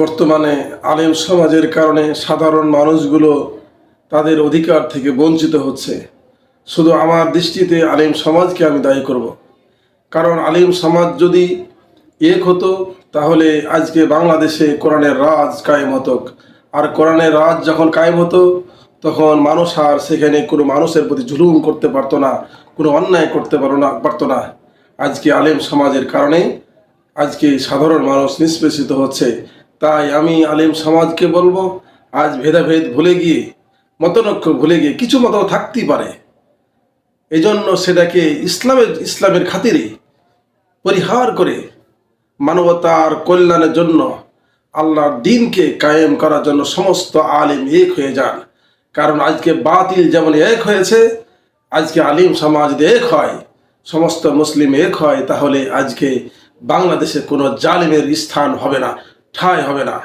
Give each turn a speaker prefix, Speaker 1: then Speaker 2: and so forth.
Speaker 1: বর্তমানে আলেম সমাজের কারণে সাধারণ মানুষগুলো তাদের অধিকার থেকে বঞ্চিত হচ্ছে। শুধু আমার দৃষ্টিতে আলেম সমাজকে আমি দায়ী করব। কারণ আলিম সমাজ যদি এক হতো, তাহলে আজকে বাংলাদেশে কোরআনের রাজ কায়েম হতো। আর কোরআনের রাজ যখন কায়েম হতো, তখন মানুষ আর সেখানে কোনো মানুষের প্রতি জুলুম করতে পারতো না, কোনো অন্যায় করতে পারো না, পারতো না। আজকে আলেম সমাজের কারণে আজকে সাধারণ মানুষ নিষ্পেষিত হচ্ছে। তাই আমি আলেম সমাজকে বলব, আজ ভেদাভেদ ভুলে গিয়ে, মতনৈক্য ভুলে গিয়ে কিছু মত থাকতেই পারে। এজন্য সেটাকে ইসলামের ইসলামের খাতিরে পরিহার করে মানবতার কল্যাণের জন্য আল্লাহর দিনকে কায়েম করার জন্য সমস্ত আলিম এক হয়ে যান। কারণ আজকে বাতিল যেমন এক হয়েছে, আজকে আলিম সমাজ এক হয়, সমস্ত মুসলিম এক হয়, তাহলে আজকে বাংলাদেশে কোনো জালিমের স্থান হবে না। ঠাঁই হবে না